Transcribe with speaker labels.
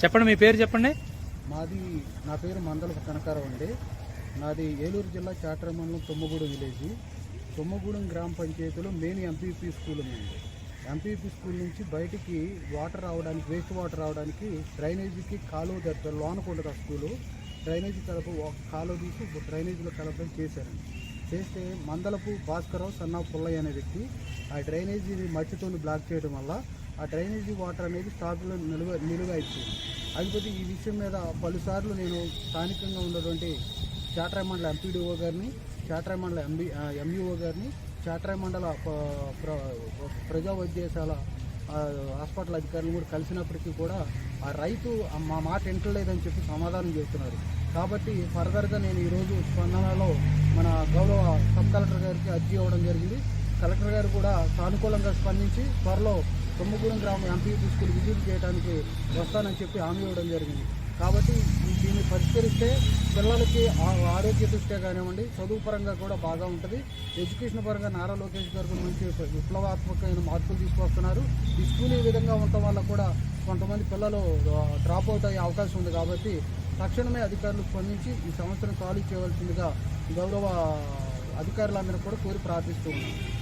Speaker 1: చెప్పండి మీ పేరు చెప్పండి?
Speaker 2: మాది నా పేరు మందల కనకారావు అండి. నాది ఏలూరు జిల్లా చాటర మండలం తుమ్మగూడెం విలేజ్. తుమ్మగూడెం గ్రామ పంచాయతీలో మెయిన్ ఎంపీపీ స్కూల్ ఉందండి ఎంపీపీ స్కూల్ నుంచి బయటికి వాటర్ రావడానికి వేస్ట్ వాటర్ రావడానికి డ్రైనేజీకి కాలువ దగ్గర లోనకుండదు ఆ స్కూలు. డ్రైనేజీ కలప ఒక కాలువ తీసి డ్రైనేజీలో కలపడం చేశారండి. చేస్తే మందలపు భాస్కరరావు సన్నా పుల్లయ్య అనే వ్యక్తి ఆ డ్రైనేజీని మట్టితో బ్లాక్ చేయడం వల్ల ఆ డ్రైనేజీ వాటర్ అనేది స్టాక్లో నిలువ నిలువ అయిపోయింది. అయిపోతే ఈ విషయం మీద పలుసార్లు నేను స్థానికంగా ఉన్నటువంటి చాట్రాయ్ మండల ఎంపీడీఓ గారిని చాట్రాయ్ మండల ఎంబీ ఎంఈఓ గారిని చాట్రాయ్ మండల ప్ర- ప్రజా వైద్యశాల హాస్పిటల్ అధికారులు కూడా కలిసినప్పటికీ కూడా ఆ రైతు మా మాట వింటలేదని చెప్పి సమాధానం చేస్తున్నారు. కాబట్టి ఫర్దర్గా నేను ఈరోజు స్పందనలో మన గౌరవ సబ్ కలెక్టర్ గారికి అర్జీ ఇవ్వడం జరిగింది. కలెక్టర్ గారు కూడా సానుకూలంగా స్పందించి త్వరలో తుమ్మగూడెం గ్రామం ఎంపీపీ స్కూల్ విజిట్ చేయడానికి వస్తానని చెప్పి హామీ ఇవ్వడం జరిగింది. కాబట్టి దీన్ని పరిష్కరిస్తే పిల్లలకి ఆరోగ్య దృష్ట్యా కానివ్వండి చదువు పరంగా కూడా బాగా ఉంటుంది. ఎడ్యుకేషన్ పరంగా నారా లోకేష్ గారు మంచి విప్లవాత్మకమైన మార్పులు తీసుకొస్తున్నారు. ఈ స్కూల్ ఈ విధంగా ఉండటం వల్ల కూడా కొంతమంది పిల్లలు డ్రాప్ అవుట్ అయ్యే అవకాశం ఉంది కాబట్టి తక్షణమే అధికారులు స్పందించి ఈ సంవత్సరం ఖాళీ చేయవలసిందిగా గౌరవ అధికారులందరూ కూడా కోరి ప్రార్థిస్తూ ఉన్నారు